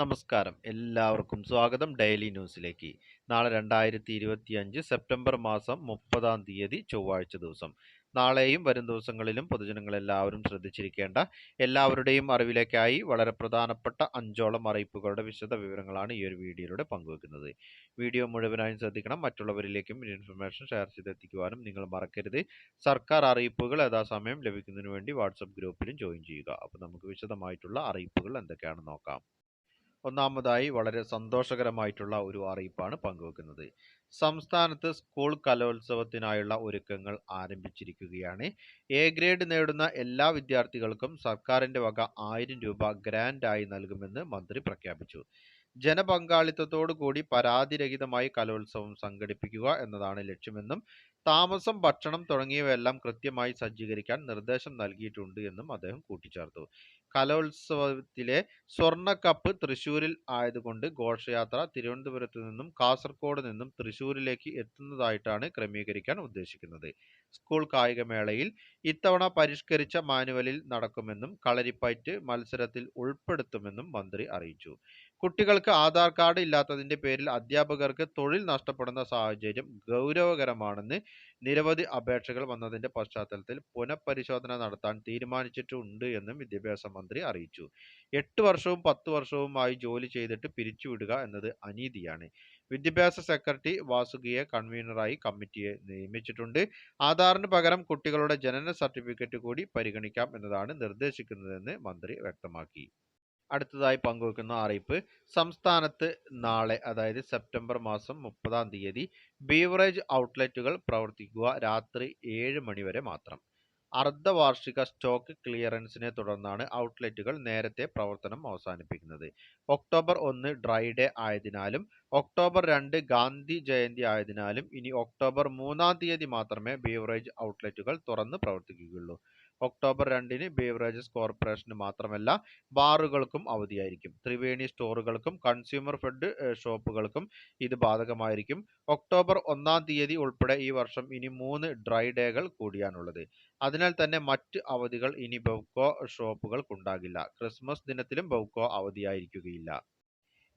നമസ്കാരം. എല്ലാവർക്കും സ്വാഗതം ഡെയിലി ന്യൂസിലേക്ക്. നാളെ രണ്ടായിരത്തി ഇരുപത്തി അഞ്ച് സെപ്റ്റംബർ മാസം മുപ്പതാം തീയതി ചൊവ്വാഴ്ച ദിവസം. നാളെയും വരും ദിവസങ്ങളിലും പൊതുജനങ്ങളെല്ലാവരും ശ്രദ്ധിച്ചിരിക്കേണ്ട എല്ലാവരുടെയും അറിവിലേക്കായി വളരെ പ്രധാനപ്പെട്ട അഞ്ചോളം അറിയിപ്പുകളുടെ വിശദ വിവരങ്ങളാണ് ഈ ഒരു വീഡിയോയിലൂടെ പങ്കുവെക്കുന്നത്. വീഡിയോ മുഴുവനായും ശ്രദ്ധിക്കണം. മറ്റുള്ളവരിലേക്കും ഇൻഫർമേഷൻ ഷെയർ ചെയ്തെത്തിക്കുവാനും നിങ്ങൾ മറക്കരുത്. സർക്കാർ അറിയിപ്പുകൾ യഥാസമയം ലഭിക്കുന്നതിന് വേണ്ടി വാട്സപ്പ് ഗ്രൂപ്പിലും ജോയിൻ ചെയ്യുക. അപ്പോൾ നമുക്ക് വിശദമായിട്ടുള്ള അറിയിപ്പുകൾ എന്തൊക്കെയാണെന്ന് നോക്കാം. ഒന്നാമതായി വളരെ സന്തോഷകരമായിട്ടുള്ള ഒരു അറിയിപ്പാണ് പങ്കുവെക്കുന്നത്. സംസ്ഥാനത്ത് സ്കൂൾ കലോത്സവത്തിനായുള്ള ഒരുക്കങ്ങൾ ആരംഭിച്ചിരിക്കുകയാണ്. എ ഗ്രേഡ് നേടുന്ന എല്ലാ വിദ്യാർത്ഥികൾക്കും സർക്കാരിന്റെ വക ആയിരം രൂപ ഗ്രാൻഡായി നൽകുമെന്ന് മന്ത്രി പ്രഖ്യാപിച്ചു. ജനപങ്കാളിത്തത്തോടു കൂടി പരാതിരഹിതമായി കലോത്സവം സംഘടിപ്പിക്കുക എന്നതാണ് ലക്ഷ്യമെന്നും താമസം ഭക്ഷണം തുടങ്ങിയവയെല്ലാം കൃത്യമായി സജ്ജീകരിക്കാൻ നിർദ്ദേശം നൽകിയിട്ടുണ്ട് എന്നും അദ്ദേഹം കൂട്ടിച്ചേർത്തു. കലോത്സവത്തിലെ സ്വർണക്കപ്പ് തൃശൂരിൽ ആയതുകൊണ്ട് ഘോഷയാത്ര തിരുവനന്തപുരത്ത് നിന്നും കാസർഗോഡ് നിന്നും തൃശൂരിലേക്ക് എത്തുന്നതായിട്ടാണ് ക്രമീകരിക്കാൻ ഉദ്ദേശിക്കുന്നത്. സ്കൂൾ കായികമേളയിൽ ഇത്തവണ പരിഷ്കരിച്ച മാനുവലിൽ നടക്കുമെന്നും കളരിപ്പയറ്റ് മത്സരത്തിൽ ഉൾപ്പെടുത്തുമെന്നും മന്ത്രി അറിയിച്ചു. കുട്ടികൾക്ക് ആധാർ കാർഡ് ഇല്ലാത്തതിന്റെ പേരിൽ അധ്യാപകർക്ക് തൊഴിൽ നഷ്ടപ്പെടുന്ന സാഹചര്യം ഗൗരവകരമാണെന്ന് നിരവധി അപേക്ഷകൾ വന്നതിന്റെ പശ്ചാത്തലത്തിൽ പുനഃപരിശോധന നടത്താൻ തീരുമാനിച്ചിട്ടുണ്ട് എന്നും വിദ്യാഭ്യാസ മന്ത്രി അറിയിച്ചു. എട്ട് വർഷവും പത്ത് വർഷവുമായി ജോലി ചെയ്തിട്ട് പിരിച്ചുവിടുക എന്നത് അനീതിയാണ്. വിദ്യാഭ്യാസ സെക്രട്ടറി വാസുകിയെ കൺവീനറായി കമ്മിറ്റിയെ നിയമിച്ചിട്ടുണ്ട്. ആധാറിന് പകരം കുട്ടികളുടെ ജനന സർട്ടിഫിക്കറ്റ് കൂടി പരിഗണിക്കാം എന്നതാണ് നിർദ്ദേശിക്കുന്നതെന്ന് മന്ത്രി വ്യക്തമാക്കി. അടുത്തതായി പങ്കുവെക്കുന്ന അറിയിപ്പ് സംസ്ഥാനത്ത് നാളെ അതായത് സെപ്റ്റംബർ മാസം മുപ്പതാം തീയതി ബീവറേജ് ഔട്ട്ലെറ്റുകൾ പ്രവർത്തിക്കുക രാത്രി ഏഴ് മണിവരെ മാത്രം. അർദ്ധവാർഷിക സ്റ്റോക്ക് ക്ലിയറൻസിനെ തുടർന്നാണ് ഔട്ട്ലെറ്റുകൾ നേരത്തെ പ്രവർത്തനം അവസാനിപ്പിക്കുന്നത്. ഒക്ടോബർ ഒന്ന് ഡ്രൈ ഡേ ആയതിനാലും ഒക്ടോബർ രണ്ട് ഗാന്ധി ജയന്തി ആയതിനാലും ഇനി ഒക്ടോബർ മൂന്നാം തീയതി മാത്രമേ ബീവറേജ് ഔട്ട്ലെറ്റുകൾ തുറന്ന് പ്രവർത്തിക്കുകയുള്ളൂ. ഒക്ടോബർ രണ്ടിന് ബീവറേജസ് കോർപ്പറേഷന് മാത്രമല്ല ബാറുകൾക്കും അവധിയായിരിക്കും. ത്രിവേണി സ്റ്റോറുകൾക്കും കൺസ്യൂമർ ഫെഡ് ഷോപ്പുകൾക്കും ഇത് ബാധകമായിരിക്കും. ഒക്ടോബർ ഒന്നാം തീയതി ഉൾപ്പെടെ ഈ വർഷം ഇനി മൂന്ന് ഡ്രൈ ഡേകൾ കൂടിയാണുള്ളത്. അതിനാൽ തന്നെ മറ്റ് അവധികൾ ഇനി ബൗക്കോ ഷോപ്പുകൾക്കുണ്ടാകില്ല. ക്രിസ്മസ് ദിനത്തിലും ബൗക്കോ അവധിയായിരിക്കുകയില്ല.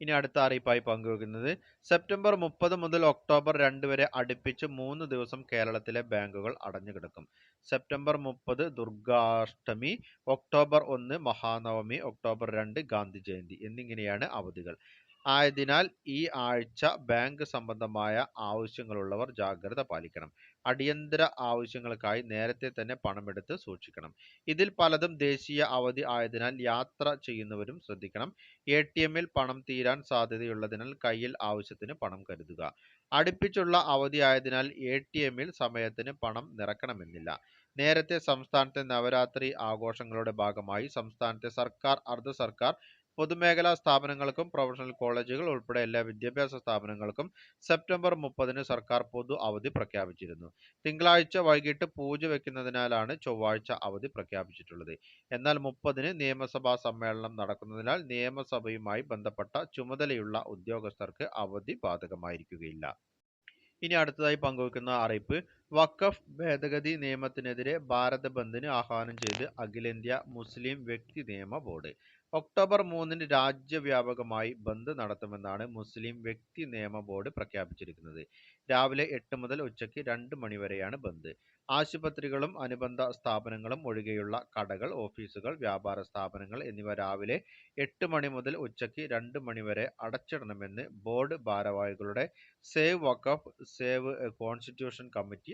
ഇനി അടുത്ത അറിയിപ്പായി പങ്കുവെക്കുന്നത് സെപ്റ്റംബർ മുപ്പത് മുതൽ ഒക്ടോബർ രണ്ട് വരെ അടുപ്പിച്ച് മൂന്ന് ദിവസം കേരളത്തിലെ ബാങ്കുകൾ അടഞ്ഞു കിടക്കും. സെപ്റ്റംബർ മുപ്പത് ദുർഗാഷ്ടമി ഒക്ടോബർ ഒന്ന് മഹാനവമി ഒക്ടോബർ രണ്ട് ഗാന്ധി ജയന്തി എന്നിങ്ങനെയാണ് അവധികൾ. ആയതിനാൽ ഈ ആഴ്ച ബാങ്ക് സംബന്ധമായ ആവശ്യങ്ങളുള്ളവർ ജാഗ്രത പാലിക്കണം. അടിയന്തര ആവശ്യങ്ങൾക്കായി നേരത്തെ തന്നെ പണമെടുത്ത് സൂക്ഷിക്കണം. ഇതിൽ പലതും ദേശീയ അവധി ആയതിനാൽ യാത്ര ചെയ്യുന്നവരും ശ്രദ്ധിക്കണം. എ ടി എമ്മിൽ പണം തീരാൻ സാധ്യതയുള്ളതിനാൽ കയ്യിൽ ആവശ്യത്തിന് പണം കരുതുക. അടുപ്പിച്ചുള്ള അവധി ആയതിനാൽ എ ടി എമ്മിൽ സമയത്തിന് പണം നിറക്കണമെന്നില്ല. നേരത്തെ സംസ്ഥാനത്തെ നവരാത്രി ആഘോഷങ്ങളുടെ ഭാഗമായി സംസ്ഥാനത്തെ സർക്കാർ അർദ്ധ സർക്കാർ പൊതുമേഖലാ സ്ഥാപനങ്ങൾക്കും പ്രൊഫഷണൽ കോളേജുകൾ ഉൾപ്പെടെ എല്ലാ വിദ്യാഭ്യാസ സ്ഥാപനങ്ങൾക്കും സെപ്റ്റംബർ മുപ്പതിന് സർക്കാർ പൊതു അവധി പ്രഖ്യാപിച്ചിരുന്നു. തിങ്കളാഴ്ച വൈകിട്ട് പൂജ വയ്ക്കുന്നതിനാലാണ് ചൊവ്വാഴ്ച അവധി പ്രഖ്യാപിച്ചിട്ടുള്ളത്. എന്നാൽ മുപ്പതിന് നിയമസഭാ സമ്മേളനം നടക്കുന്നതിനാൽ നിയമസഭയുമായി ബന്ധപ്പെട്ട ചുമതലയുള്ള ഉദ്യോഗസ്ഥർക്ക് അവധി ബാധകമായിരിക്കുകയില്ല. ഇനി അടുത്തതായി പങ്കുവെക്കുന്ന അറിയിപ്പ് വഖഫ് ഭേദഗതി നിയമത്തിനെതിരെ ഭാരത് ബന്ദിന് ആഹ്വാനം ചെയ്ത് അഖിലേന്ത്യാ മുസ്ലിം വ്യക്തി നിയമ ബോർഡ്. ഒക്ടോബർ മൂന്നിന് രാജ്യവ്യാപകമായി ബന്ദ് നടത്തുമെന്നാണ് മുസ്ലിം വ്യക്തി നിയമ ബോർഡ് പ്രഖ്യാപിച്ചിരിക്കുന്നത്. രാവിലെ എട്ട് മുതൽ ഉച്ചയ്ക്ക് രണ്ട് മണിവരെയാണ് ബന്ദ്. ആശുപത്രികളും അനുബന്ധ സ്ഥാപനങ്ങളും ഒഴികെയുള്ള കടകൾ ഓഫീസുകൾ വ്യാപാര സ്ഥാപനങ്ങൾ എന്നിവ രാവിലെ എട്ട് മണി മുതൽ ഉച്ചയ്ക്ക് രണ്ട് മണിവരെ അടച്ചിടണമെന്ന് ബോർഡ് ഭാരവാഹികളുടെ save Waqf save constitution committee